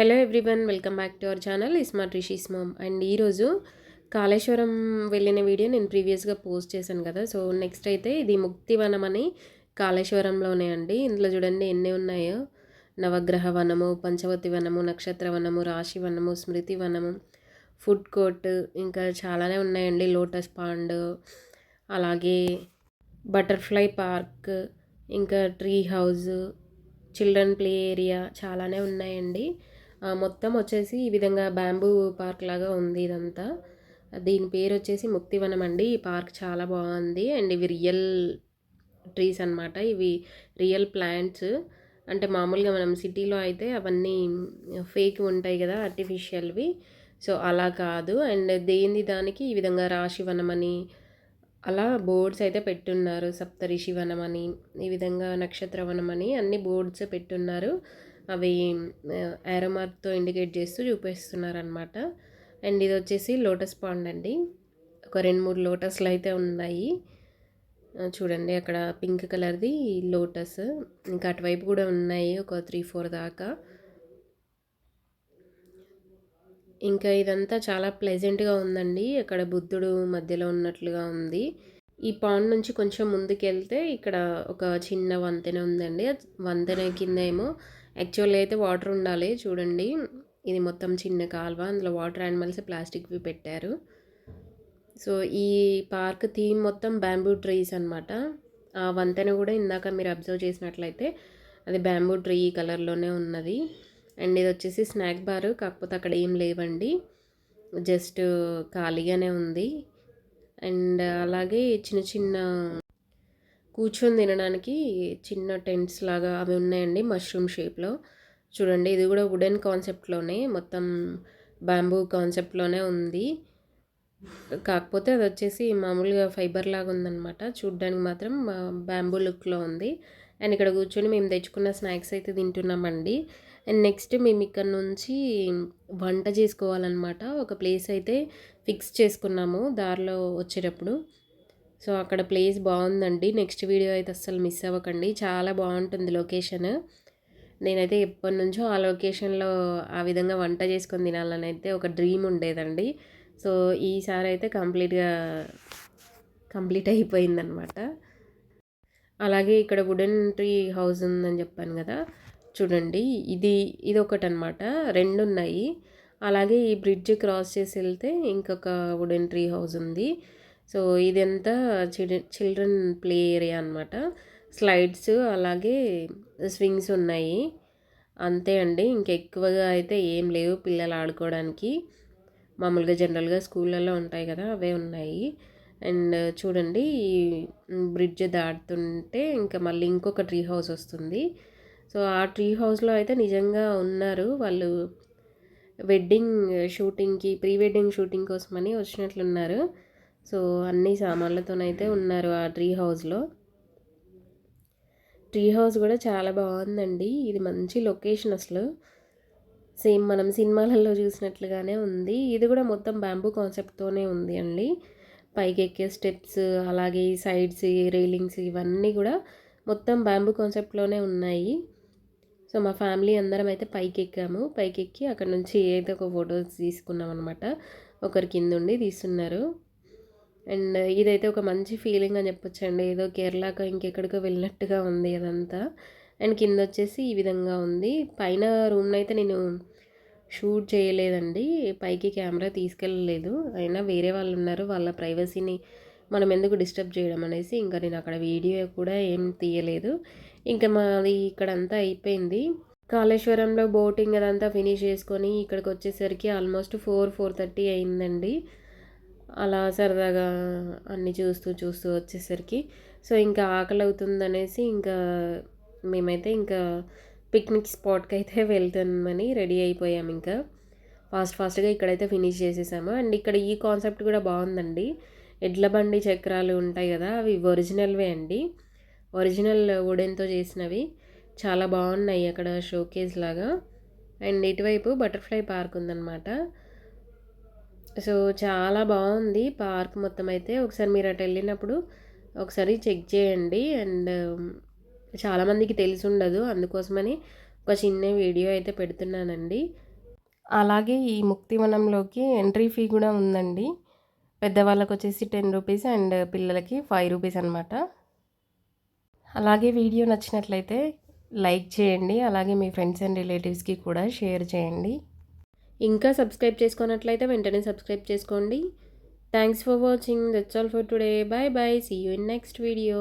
Hello everyone welcome back to our channel smart Rishi's mom and ఈరోజు కాళేశ్వరం వెళ్ళిన video నేను ప్రీవియస్గా పోస్ట్ చేశాను కదా. సో నెక్స్ట్ అయితే ఇది ముక్తివనం అని కాళేశ్వరంలోనే అండి. ఇందులో చూడండి ఎన్ని ఉన్నాయో. నవగ్రహ వనము పంచవతి వనము నక్షత్ర వనము రాశి వనము స్మృతి వనము ఫుడ్ కోర్ట్ ఇంకా చాలానే ఉన్నాయండి. లోటస్ పాండ్ అలాగే బటర్ఫ్లై పార్క్ ఇంకా tree house children play area చాలానే ఉన్నాయండి. మొత్తం వచ్చేసి ఈ విధంగా బ్యాంబూ పార్క్ లాగా ఉంది ఇదంతా. దీని పేరు వచ్చేసి ముక్తివనం అండి. ఈ పార్క్ చాలా బాగుంది. అండ్ ఇవి రియల్ ట్రీస్ అనమాట ఇవి రియల్ ప్లాంట్స్. అంటే మామూలుగా మనం సిటీలో అయితే అవన్నీ ఫేక్ ఉంటాయి కదా ఆర్టిఫిషియల్వి. సో అలా కాదు. అండ్ దేని దానికి ఈ విధంగా రాశివనం అని అలా బోర్డ్స్ అయితే పెట్టున్నారు. సప్తరిషి వనం అని ఈ విధంగా నక్షత్రవనం అని అన్ని బోర్డ్స్ పెట్టున్నారు. అవి యారోమార్క్తో ఇండికేట్ చేస్తూ చూపిస్తున్నారు అనమాట అండ్ ఇది వచ్చేసి లోటస్ పాండ్ అండి. ఒక రెండు మూడు లోటస్లు అయితే ఉన్నాయి. చూడండి అక్కడ పింక్ కలర్ది లోటస్. ఇంకా అటువైపు కూడా ఉన్నాయి ఒక త్రీ ఫోర్ దాకా. ఇంకా ఇదంతా చాలా ప్లెజెంట్గా ఉందండి. అక్కడ బుద్ధుడు మధ్యలో ఉన్నట్లుగా ఉంది. ఈ పాండ్ నుంచి కొంచెం ముందుకు వెళ్తే ఇక్కడ ఒక చిన్న వంతెన ఉందండి. వంతెన కింద ఏమో యాక్చువల్లీ అయితే వాటర్ ఉండాలి చూడండి. ఇది మొత్తం చిన్న కాల్వ అందులో వాటర్ యానిమల్స్ ప్లాస్టిక్వి పెట్టారు. సో ఈ పార్క్ థీమ్ మొత్తం బ్యాంబూ ట్రీస్ అనమాట ఆ వంతెన కూడా ఇందాక మీరు అబ్జర్వ్ చేసినట్లయితే అది బ్యాంబూ ట్రీ కలర్లోనే ఉన్నది. అండ్ ఇది వచ్చేసి స్నాక్ బార్ కాకపోతే అక్కడ ఏం లేవండి. జస్ట్ ఖాళీగానే ఉంది. అండ్ అలాగే చిన్న చిన్న కూర్చొని తినడానికి చిన్న టెంట్స్ లాగా అవి ఉన్నాయండి మష్రూమ్ షేప్లో. చూడండి ఇది కూడా వుడెన్ కాన్సెప్ట్లోనే మొత్తం బ్యాంబూ కాన్సెప్ట్లోనే ఉంది. కాకపోతే అది వచ్చేసి మామూలుగా ఫైబర్ లాగా ఉందన్నమాట. చూడ్డానికి మాత్రం బ్యాంబూ లుక్లో ఉంది. అండ్ ఇక్కడ కూర్చొని మేము తెచ్చుకున్న స్నాక్స్ అయితే తింటున్నామండి. అండ్ నెక్స్ట్ మేము ఇక్కడ నుంచి వంట చేసుకోవాలన్నమాట. ఒక ప్లేస్ అయితే ఫిక్స్ చేసుకున్నాము దారిలో వచ్చేటప్పుడు. సో అక్కడ ప్లేస్ బాగుందండి. నెక్స్ట్ వీడియో అయితే అస్సలు మిస్ అవ్వకండి. చాలా బాగుంటుంది లొకేషన్. నేనైతే ఎప్పటి నుంచో ఆ లొకేషన్లో ఆ విధంగా వంట చేసుకొని తినాలని అయితే ఒక డ్రీమ్ ఉండేదండి. సో ఈసారి అయితే కంప్లీట్గా కంప్లీట్ అయిపోయిందనమాట. అలాగే ఇక్కడ వుడెన్ ట్రీ హౌస్ ఉందని చెప్పాను కదా. చూడండి ఇది ఇది ఒకటి అనమాట రెండు ఉన్నాయి అలాగే ఈ బ్రిడ్జ్ క్రాస్ చేసి వెళ్తే ఇంకొక వుడెన్ ట్రీ హౌస్ ఉంది. సో ఇదంతా చిల్డ్రన్ ప్లే ఏరియా అనమాట స్లైడ్స్ అలాగే స్వింగ్స్ ఉన్నాయి. అంతే అండి. ఇంకెక్కువగా అయితే ఏం లేవు పిల్లలు ఆడుకోవడానికి. మామూలుగా జనరల్గా స్కూళ్ళల్లో ఉంటాయి కదా అవే ఉన్నాయి. అండ్ చూడండి ఈ బ్రిడ్జ్ దాటుతుంటే ఇంకా మళ్ళీ ఇంకొక ట్రీ హౌస్ వస్తుంది. సో ఆ ట్రీ హౌస్లో అయితే నిజంగా ఉన్నారు వాళ్ళు. వెడ్డింగ్ షూటింగ్కి ప్రీ వెడ్డింగ్ షూటింగ్ కోసమని వచ్చినట్లున్నారు. సో అన్ని సామాన్లతోనైతే ఉన్నారు ఆ ట్రీ హౌస్లో. ట్రీ హౌస్ కూడా చాలా బాగుందండి. ఇది మంచి లొకేషన్ అసలు. సేమ్ మనం సినిమాలలో చూసినట్లుగానే ఉంది. ఇది కూడా మొత్తం బ్యాంబూ కాన్సెప్ట్తోనే ఉంది అండి. పైకి ఎక్కే స్టెప్స్ అలాగే సైడ్స్ రైలింగ్స్ ఇవన్నీ కూడా మొత్తం బ్యాంబూ కాన్సెప్ట్లోనే ఉన్నాయి. సో మా ఫ్యామిలీ అందరం అయితే పైకి ఎక్కాము. పైకి ఎక్కి అక్కడ నుంచి ఏదో ఒక ఫొటోస్ తీసుకున్నాం అనమాట ఒకరి కింద ఉండి తీస్తున్నారు. అండ్ ఇదైతే ఒక మంచి ఫీలింగ్ అని చెప్పొచ్చండి. ఏదో కేరళకు ఇంకెక్కడికో వెళ్ళినట్టుగా ఉంది అదంతా. అండ్ కింద వచ్చేసి ఈ విధంగా ఉంది. పైన రూమ్ని అయితే నేను షూట్ చేయలేదండి. పైకి కెమెరా తీసుకెళ్ళలేదు. అయినా వేరే వాళ్ళు ఉన్నారు. వాళ్ళ ప్రైవసీని మనం ఎందుకు డిస్టర్బ్ చేయడం అనేసి ఇంకా నేను అక్కడ వీడియో కూడా ఏం తీయలేదు. ఇంకా మాది ఇక్కడంతా అయిపోయింది. కాళేశ్వరంలో బోటింగ్ అదంతా ఫినిష్ చేసుకొని ఇక్కడికి వచ్చేసరికి ఆల్మోస్ట్ ఫోర్ ఫోర్ థర్టీ అయిందండి. అలా సరదాగా అన్నీ చూస్తూ చూస్తూ వచ్చేసరికి. సో ఇంకా ఆకలి అవుతుంది అనేసి ఇంకా మేమైతే ఇంకా పిక్నిక్ స్పాట్కి అయితే వెళ్తామని రెడీ అయిపోయాం ఇంకా. ఫాస్ట్ ఫాస్ట్గా ఇక్కడైతే ఫినిష్ చేసేసాము. అండ్ ఇక్కడ ఈ కాన్సెప్ట్ కూడా బాగుందండి. ఎడ్ల బండి చక్రాలు ఉంటాయి కదా అవి ఒరిజినల్వే అండి. ఒరిజినల్ వుడెన్తో చేసినవి. చాలా బాగున్నాయి అక్కడ షోకేస్ లాగా. అండ్ ఇటువైపు బటర్ఫ్లై పార్క్ ఉందన్నమాట. సో చాలా బాగుంది పార్క్ మొత్తం అయితే ఒకసారి మీరు అటు వెళ్ళినప్పుడు ఒకసారి చెక్ చేయండి. అండ్ చాలామందికి తెలిసి ఉండదు అందుకోసమని ఒక చిన్న వీడియో అయితే పెడుతున్నానండి. అలాగే ఈ ముక్తివనంలోకి ఎంట్రీ ఫీ కూడా ఉందండి. పెద్దవాళ్ళకి వచ్చేసి టెన్ రూపీస్ అండ్ పిల్లలకి ఫైవ్ రూపీస్ అనమాట అలాగే వీడియో నచ్చినట్లయితే లైక్ చేయండి. అలాగే మీ ఫ్రెండ్స్ అండ్ రిలేటివ్స్కి కూడా షేర్ చేయండి. ఇంకా సబ్స్క్రైబ్ చేసుకున్నట్లయితే వెంటనే సబ్స్క్రైబ్ చేసుకోండి. Thanks for watching that's all for today bye bye see you in next video